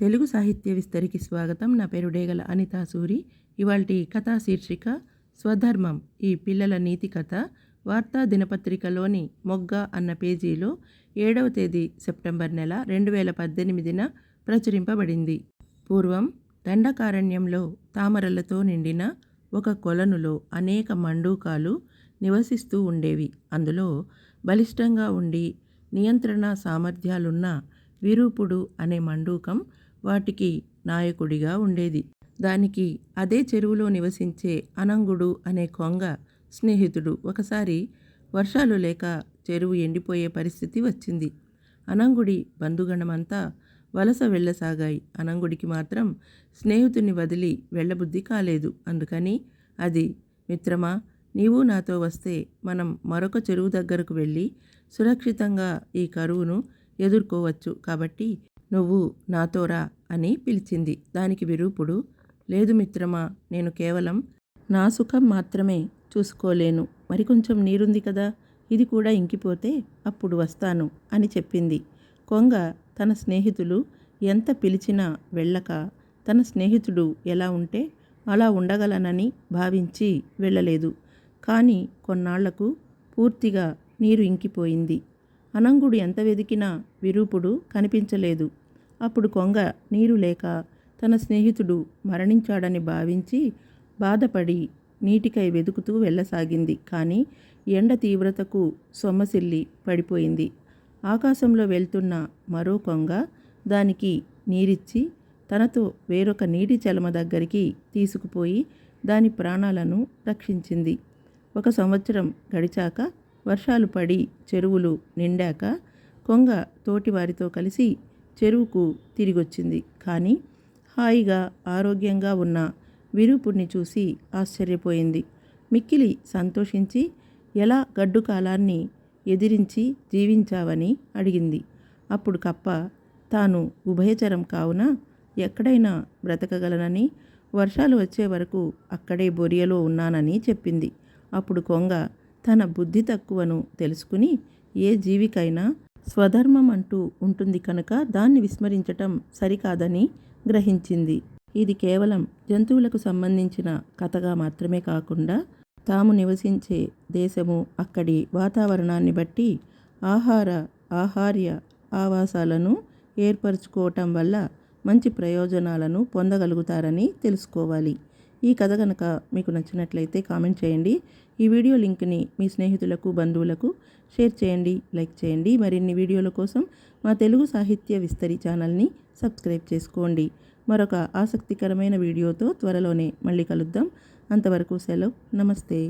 తెలుగు సాహిత్య విస్తరికి స్వాగతం. నా పేరు డేగల అనితా సూరి. ఇవాల్టి కథా శీర్షిక స్వధర్మం ఈ పిల్లల నీతి కథ. వార్తా దినపత్రికలోని మొగ్గ అన్న పేజీలో ఏడవ తేదీ సెప్టెంబర్ నెల రెండు వేల పద్దెనిమిదిన ప్రచురింపబడింది. పూర్వం దండకారణ్యంలో తామరలతో నిండిన ఒక కొలనులో అనేక మండూకాలు నివసిస్తూ ఉండేవి. అందులో బలిష్టంగా ఉండి నియంత్రణ సామర్థ్యాలున్న విరూపుడు అనే మండూకం వాటికి నాయకుడిగా ఉండేది. దానికి అదే చెరువులో నివసించే అనంగుడు అనే కొంగ స్నేహితుడు ఒకసారి వర్షాలు లేక చెరువు ఎండిపోయే పరిస్థితి వచ్చింది. అనంగుడి బంధుగణమంతా వలస వెళ్ళసాగాయి. అనంగుడికి మాత్రం స్నేహితుని వదిలి వెళ్ళబుద్ధి కాలేదు. అందుకని అది మిత్రమా నీవు నాతో వస్తే మనం మరొక చెరువు దగ్గరకు వెళ్ళి సురక్షితంగా ఈ కరువును ఎదుర్కోవచ్చు. కాబట్టి నువ్వు నాతోరా అని పిలిచింది. దానికి విరూపుడు లేదు మిత్రమా నేను కేవలం నా సుఖం మాత్రమే చూసుకోలేను. మరి కొంచెం నీరుంది కదా ఇది కూడా ఇంకిపోతే అప్పుడు వస్తాను అని చెప్పింది. కొంగ తన స్నేహితులు ఎంత పిలిచినా వెళ్ళక తన స్నేహితుడు ఎలా ఉంటే అలా ఉండగలనని భావించి వెళ్ళలేదు. కానీ కొన్నాళ్ళకు పూర్తిగా నీరు ఇంకిపోయింది. అనంగుడు ఎంత వెదికినా విరూపుడు కనిపించలేదు. అప్పుడు కొంగ నీరు లేక తన స్నేహితుడు మరణించాడని భావించి బాధపడి నీటికై వెతుకుతూ వెళ్ళసాగింది. కానీ ఎండ తీవ్రతకు సొమ్మసిల్లి పడిపోయింది. ఆకాశంలో వెళ్తున్న మరో కొంగ దానికి నీరిచ్చి తనతో వేరొక నీటి చలమ దగ్గరికి తీసుకుపోయి దాని ప్రాణాలను రక్షించింది. ఒక సంవత్సరం గడిచాక వర్షాలు పడి చెరువులు నిండాక కొంగ తోటివారితో కలిసి చెరువుకు తిరిగొచ్చింది. కానీ హాయిగా ఆరోగ్యంగా ఉన్న విరూపుణ్ణి చూసి ఆశ్చర్యపోయింది. మిక్కిలి సంతోషించి ఎలా గడ్డు కాలాన్ని ఎదిరించి జీవించావని? అడిగింది. అప్పుడు కప్ప తాను ఉభయచరం కావున? ఎక్కడైనా బ్రతకగలనని? వర్షాలు వచ్చే వరకు అక్కడే బొరియలో ఉన్నానని చెప్పింది. అప్పుడు కొంగ తన బుద్ధి తక్కువను తెలుసుకుని ఏ జీవికైనా స్వధర్మం అంటూ ఉంటుంది కనుక దాన్ని విస్మరించటం సరికాదని గ్రహించింది. ఇది కేవలం జంతువులకు సంబంధించిన కథగా మాత్రమే కాకుండా తాము నివసించే దేశము అక్కడి వాతావరణాన్ని బట్టి ఆహార ఆహార్య ఆవాసాలను ఏర్పరచుకోవటం వల్ల మంచి ప్రయోజనాలను పొందగలుగుతారని తెలుసుకోవాలి. ఈ కథ కనుక మీకు నచ్చినట్లయితే కామెంట్ చేయండి. ఈ వీడియో లింక్ని మీ స్నేహితులకు బంధువులకు షేర్ చేయండి లైక్ చేయండి. మరిన్ని వీడియోల కోసం మా తెలుగు సాహిత్య విస్తరి ఛానల్ని సబ్స్క్రైబ్ చేసుకోండి. మరొక ఆసక్తికరమైన వీడియోతో త్వరలోనే మళ్ళీ కలుద్దాం. అంతవరకు సెలవు. నమస్తే.